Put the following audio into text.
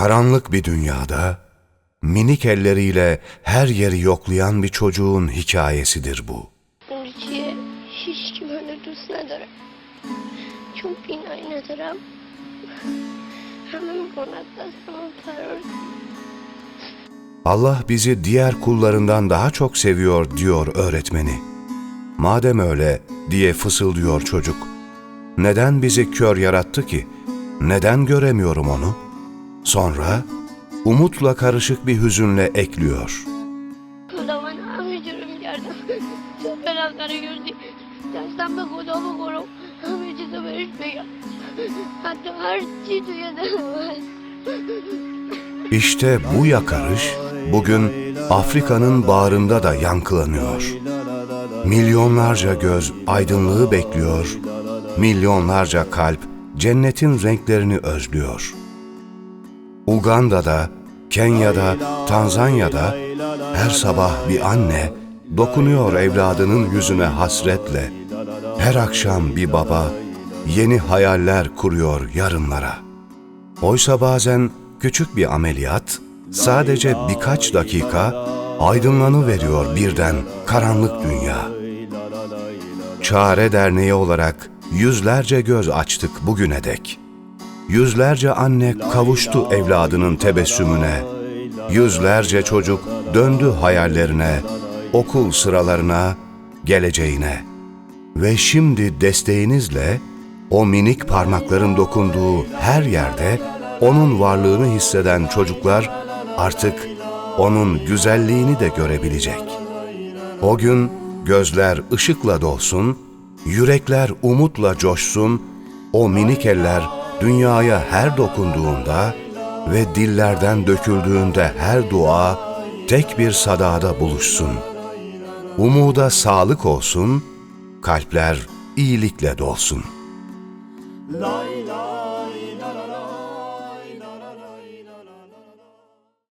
Karanlık bir dünyada minik elleriyle her yeri yoklayan bir çocuğun hikayesidir bu. Určitě všichni máme tu snadar. Čumpína i nedara. Hemen konatta sana tarır. Allah bizi diğer kullarından daha çok seviyor diyor öğretmeni. Madem öyle diye fısıldıyor çocuk. Neden bizi kör yarattı ki? Neden göremiyorum onu? Sonra umutla karışık bir hüzünle ekliyor. Kodaman amicim yerden. Sen akları gördü. Dersten ben kodamı korum. Amici de verişmiyor. Hatta her şey İşte bu yakarış bugün Afrika'nın bağrında da yankılanıyor. Milyonlarca göz aydınlığı bekliyor, milyonlarca kalp cennetin renklerini özlüyor. Uganda'da, Kenya'da, Tanzanya'da her sabah bir anne dokunuyor evladının yüzüne hasretle. Her akşam bir baba yeni hayaller kuruyor yarınlara. Oysa bazen küçük bir ameliyat sadece birkaç dakika aydınlanıveriyor birden karanlık dünya. Çare Derneği olarak yüzlerce göz açtık bugüne dek. Yüzlerce anne kavuştu evladının tebessümüne. Yüzlerce çocuk döndü hayallerine, okul sıralarına, geleceğine. Ve şimdi desteğinizle o minik parmakların dokunduğu her yerde onun varlığını hisseden çocuklar artık onun güzelliğini de görebilecek. O gün gözler ışıkla dolsun, yürekler umutla coşsun, o minik eller dünyaya her dokunduğunda ve dillerden döküldüğünde her dua tek bir sadada buluşsun. Umuda sağlık olsun, kalpler iyilikle dolsun. Lay